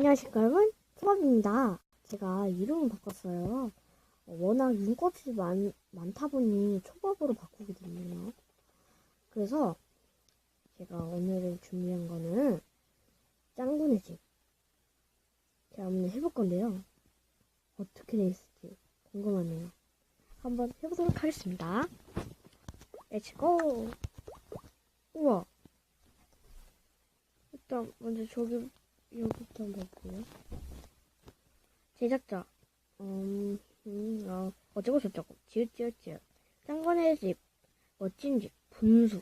안녕하십니까 여러분 초밥입니다. 제가 이름을 바꿨어요. 어, 워낙 눈꽃이 많, 많다 보니 초밥으로 바꾸게 됐네요. 그래서 제가 오늘 준비한 거는 짱구네 집. 제가 오늘 해볼 건데요. 어떻게 되겠을지 궁금하네요. 한번 해보도록 하겠습니다. 렛츠고 우와! 일단 먼저 저기 여기부터 한번 볼게요. 제작자, 음, 음, 어, 어쩌고 저쩌고, 지읒지읒지읒. 짱구네 집, 멋진 집, 분수.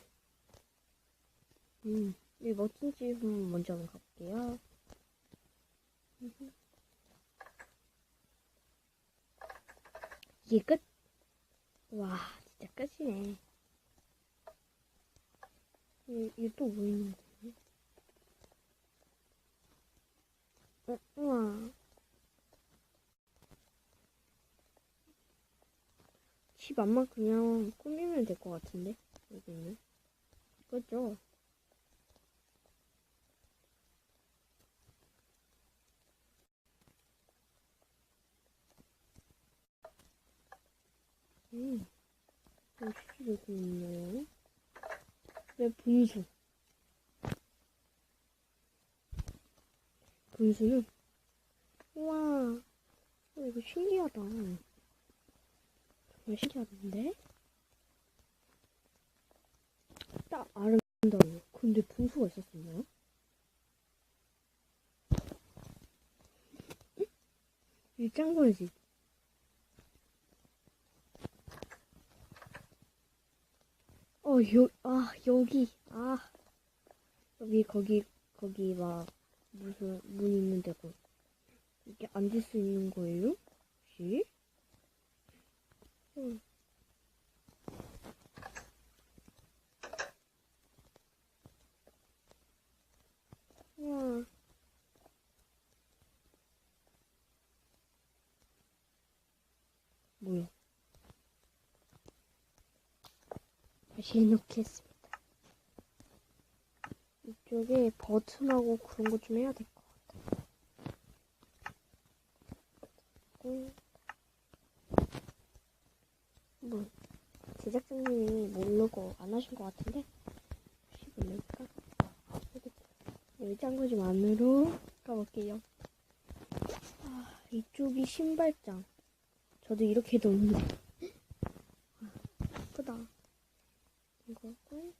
음, 이 멋진 집은 먼저 한번 가볼게요. 이게 끝? 와, 진짜 끝이네. 이, 이게 또 뭐 있는 거지? 어, 우와. 집 안만 그냥 꾸미면 될 것 같은데? 여기는. 그죠? 음, 역시 여기 있네요. 네, 분수. 분수는? 우와 어, 이거 신기하다. 정말 신기하던데? 딱 아름다워요 근데 분수가 있었었나요? 이 짱구지 어, 여, 아, 여기, 아, 여기, 거기, 거기, 막, 무슨 문 있는 데고 이게 앉을 수 있는 거예요? 혹시? 응. 우와. 뭐야? 다시 해놓겠습니다. 이쪽에 버튼하고 그런 거 좀 해야 될 것 같아. 음. 뭐, 제작자님이 모르고 안 하신 것 같은데, 혹시 모르니까, 여기 짱구집 안으로 가볼게요. 아, 이쪽이 신발장. 저도 이렇게 해도 없는데. 아, 예쁘다. 이거고,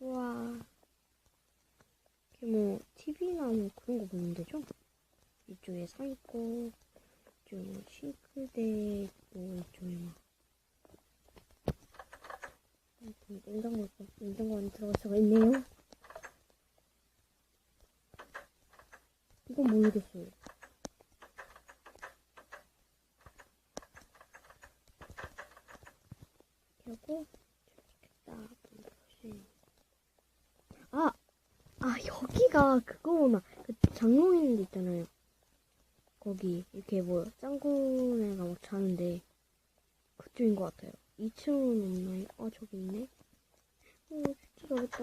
우와. 이렇게 뭐, TV나 뭐 그런 거 보면 되죠? 이쪽에 상 있고, 이쪽에 뭐 싱크대 있고, 이쪽에 막. 냉장고 있고, 냉장고 안에 들어갈 수가 있네요. 이건 모르겠어요. 하고, 좋겠다. 아! 아, 여기가 그거구나. 그 장롱 있는 데 있잖아요. 거기, 이렇게 뭐, 짱구네가 막 자는데, 그쪽인 것 같아요. 2층은 없나요? 아, 저기 있네. 오, 진짜 잘했다.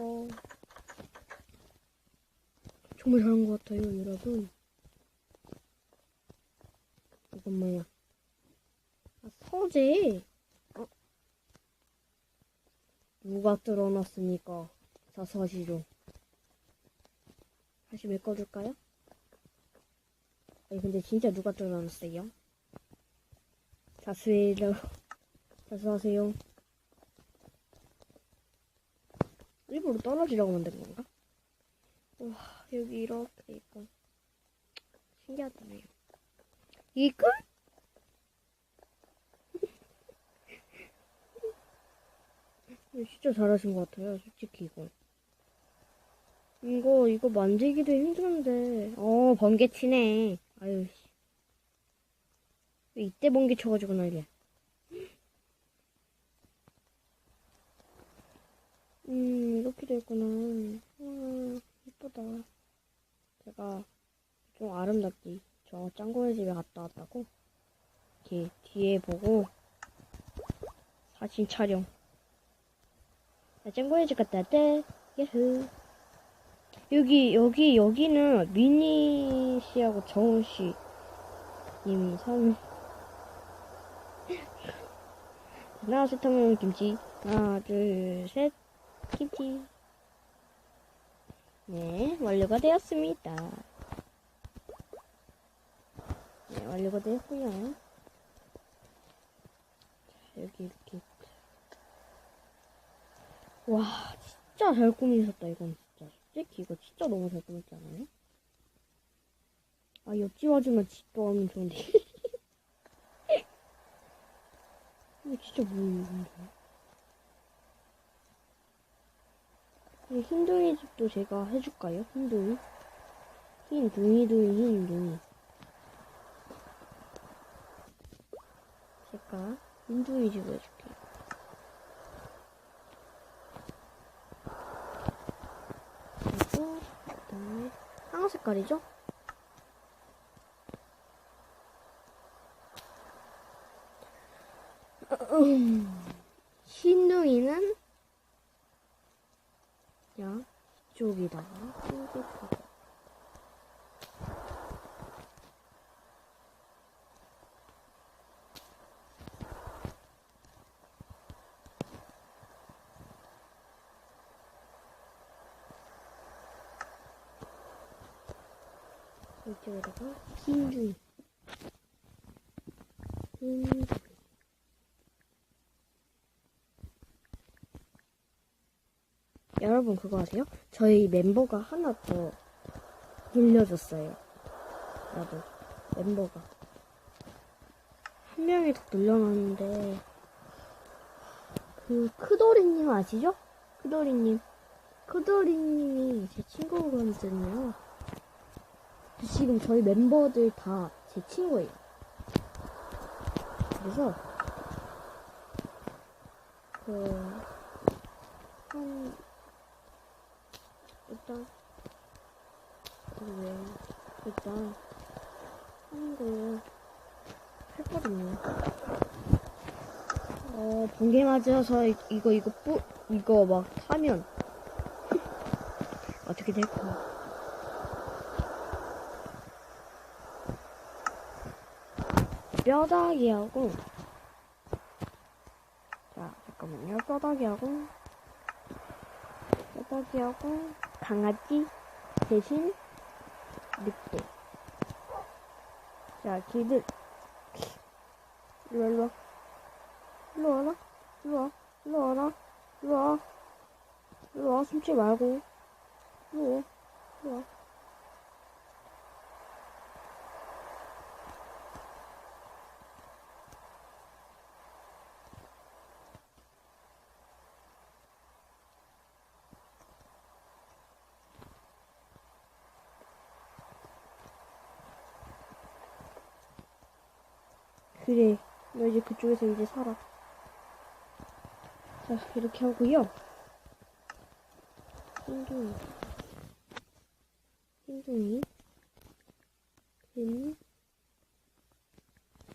정말 잘한 것 같아요, 여러분. 이건 뭐야? 아, 서재! 어? 누가 뚫어놨습니까? 자, 서시로. 다시 메꿔줄까요? 아니, 근데 진짜 누가 뚫어놨어요? 자수해요. 자수하세요. 일부러 떨어지려고 만든 건가? 와, 여기 이렇게 있고. 신기하다네요. 끝? 진짜 잘하신 것 같아요, 솔직히 이거. 이거, 이거 만들기도 힘든데. 어, 번개 치네. 아유, 이때 번개 쳐가지고 난리야. 음, 이렇게 됐구나. 와, 이쁘다. 제가 좀 아름답게 저 짱구네 집에 갔다 왔다고. 이렇게 뒤에 보고 사진 촬영. 나 짱구네 집 갔다 왔대. 예후. 여기, 여기, 여기는 미니 씨하고 정훈 씨. 님 선. 하나, 셋 하면 김치. 하나, 둘, 셋. 김치. 네, 완료가 되었습니다. 네, 완료가 되었고요. 자, 여기 이렇게. 와, 진짜 잘 꾸미셨다, 이건. 솔직히 이거 진짜 너무 잘 꾸몄지 않아요? 아, 옆집 아줌마 집도 하면 좋은데. 이거 진짜 뭐예요, 근데. 이 흰둥이 집도 제가 해줄까요? 흰둥이? 흰둥이둥이, 흰둥이. 제가 흰둥이 집을 해줄게요. 그리고, 그 다음에, 황 색깔이죠? 흰둥이는 야 이쪽이다 이쪽에다가 흰둥이 흰둥이 여러분 그거 아세요? 저희 멤버가 하나 더 늘려줬어요. 나도 멤버가 한 명이 더 늘려놨는데 그 크도리님 아시죠? 크도리님 크도리님이 제 친구거든요. 지금 저희 멤버들 다 제 친구예요. 그래서 그한 일단 왜 일단 걸 했거든요. 어 번개 맞아서 이- 이거 이거 뿌 이거 막 하면 어떻게 될까? 뼈다귀하고 자 잠깐만요 뼈다귀하고 뼈다귀하고 강아지 대신 늑대. 자, 걔들. 일로, 일로. 일로 와라. 일로 와. 일로 와라. 일로 와. 일로 와. 숨지 말고. 일로 와. 일로 와. 그래. 너 이제 그쪽에서 이제 살아. 자, 이렇게 하고요. 흰둥이. 흰둥이. 흰.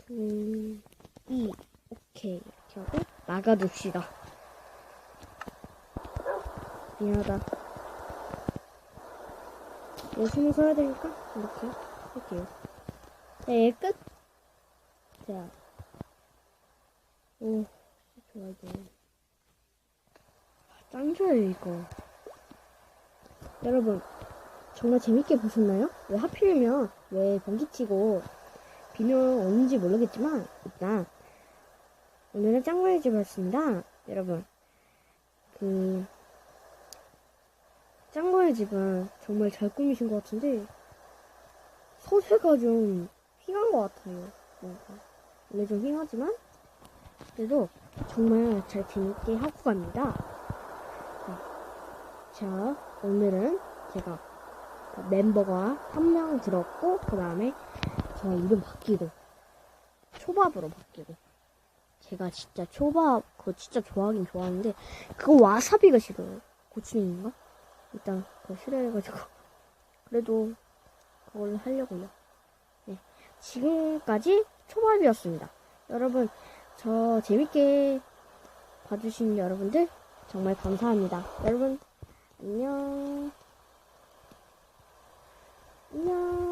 둥이. 오케이. 이렇게 하고 나가둡시다. 미안하다. 열심히 서야 되니까 이렇게 할게요. 네, 끝. 자. 오, 좋아, 이거. 아, 짱 좋아요, 이거. 여러분, 정말 재밌게 보셨나요? 왜 하필이면, 왜 번개치고, 비명 오는지 모르겠지만, 일단, 오늘은 짱구의 집 왔습니다. 여러분, 그, 짱구의 집은 정말 잘 꾸미신 것 같은데, 서재가 좀 휘한 것 같아요. 뭔가. 좀 휘하지만 그래도 정말 잘 재밌게 하고 갑니다. 네. 자, 오늘은 제가 그 멤버가 한 명 들었고 그 다음에 제가 이름 바뀌고 초밥으로 바뀌고 제가 진짜 초밥 그거 진짜 좋아하긴 좋아하는데 그거 와사비가 싫어요. 고추냉인가? 일단 그거 싫어해가지고 그래도 그걸로 하려고요. 네. 지금까지 초밥이었습니다. 여러분, 저 재밌게 봐주신 여러분들 정말 감사합니다. 여러분, 안녕. 안녕.